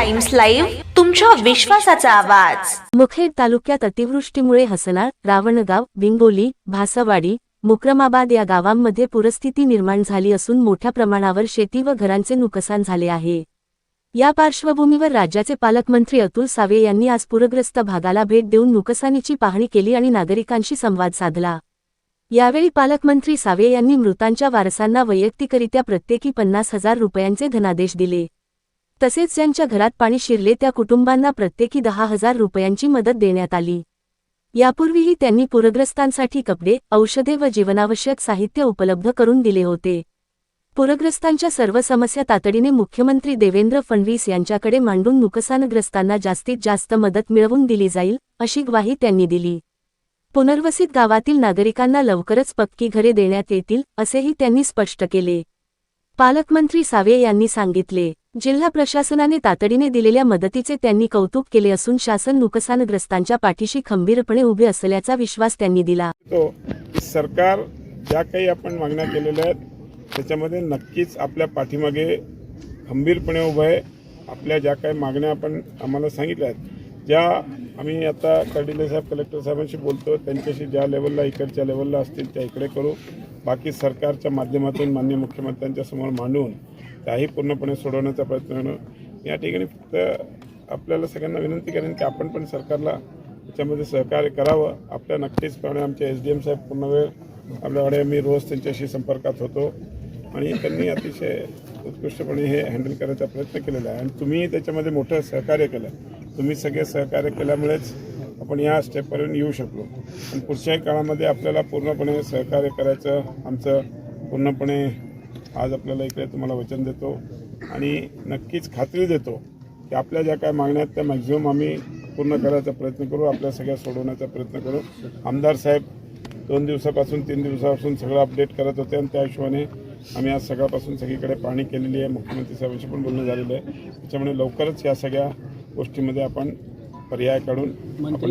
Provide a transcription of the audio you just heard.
Times live तुमच्या विश्वासाचा आवाज. मुखेड तालुक्यात अतिवृष्टीमुळे हसनाळ रावणगाव बिंगोली भासवाडी मुक्रमाबाद या गावांमध्ये पूरस्थिती निर्माण झाली असून मोठ्या प्रमाणावर शेती व घरांचे नुकसान झाले आहे. या पार्श्वभूमीवर राज्याचे पालकमंत्री अतुल सावे यांनी आज पूरग्रस्त भागाला भेट देऊन नुकसानीची पाहणी केली आणि नागरिकांशी संवाद साधला. यावेळी पालकमंत्री सावे यांनी मृतांच्या वारसांना वैयक्तिकरित्या प्रत्येकी पन्नास हजार रुपयांचे धनादेश दिले. तसेच ज्यांच्या घरात पाणी शिरले त्या कुटुंबांना प्रत्येकी दहा हजार रुपयांची मदत देण्यात आली. यापूर्वीही त्यांनी पूरग्रस्तांसाठी कपडे औषधे व जीवनावश्यक साहित्य उपलब्ध करून दिले होते. पूरग्रस्तांच्या सर्व समस्या तातडीने मुख्यमंत्री देवेंद्र फडणवीस यांच्याकडे मांडून नुकसानग्रस्तांना जास्तीत जास्त मदत मिळवून दिली जाईल अशी ग्वाही त्यांनी दिली. पुनर्वसित गावातील नागरिकांना लवकरच पक्की घरे देण्यात येतील असेही त्यांनी स्पष्ट केले. पालकमंत्री सावे यांनी सांगितले. जिल्हा प्रशासनाने तातडीने दिलेल्या मदतीचे त्यांनी कौतुक केले असून शासन नुकसानग्रस्तांच्या पाठीशी खंबीरपणे उभे असल्याचा विश्वास त्यांनी दिला. सरकार ज्या काही आपण मागण्या केलेल्या आहेत त्याच्यामध्ये नक्कीच आपल्या पाठीमागे खंबीरपणे उभं आहे. आपल्या ज्या काही मागण्या आपण आम्हाला सांगितल्या आहेत ज्या आम्ही आता कर्डिले साहेब कलेक्टर साहेबांशी बोलतो त्यांच्याशी ज्या लेवलला इकडच्या लेवलला असतील त्या इकडे करू. बाकी सरकारच्या माध्यमातून मान्य मुख्यमंत्र्यांच्या समोर मांडून त्याही पूर्णपणे सोडवण्याचा प्रयत्न करू या ठिकाणी फक्त आपल्याला सगळ्यांना विनंती करेन की आपण पण सरकारला त्याच्यामध्ये सहकार्य करावं. आपल्या नक्कीचप्रमाणे आमचे एस डी एम साहेब पूर्ण वेळ आपल्याकडे मी रोज त्यांच्याशी संपर्कात होतो. आणि त्यांनी अतिशय उत्कृष्टपणे हे हँडल करायचा प्रयत्न केलेला आहे. आणि तुम्ही त्याच्यामध्ये मोठं सहकार्य केलं. तुम्ही सगळे सहकार्य केल्यामुळेच आपण या स्टेपपर्यंत येऊ शकलो. आणि पुढच्याही काळामध्ये आपल्याला पूर्णपणे सहकार्य करायचं आमचं पूर्णपणे आज आपल्याला इकडे तुम्हाला वचन देतो आणि नक्कीच खात्री देतो की आपल्या ज्या काय मागण्या आहेत त्या मॅक्झिमम आम्ही पूर्ण करायचा प्रयत्न करू आपल्या सगळ्या सोडवण्याचा प्रयत्न करू. आमदार साहेब दोन दिवसापासून तीन दिवसापासून सगळं अपडेट करत होते आणि त्या हिशोबाने आम्ही आज सकाळपासून सगळीकडे पाहणी केलेली आहे. मुख्यमंत्री साहेबांशी पण बोलणं झालेलं आहे. त्याच्यामुळे लवकरच या सगळ्या गोष्टीमध्ये आपण पर्याय काढून आपण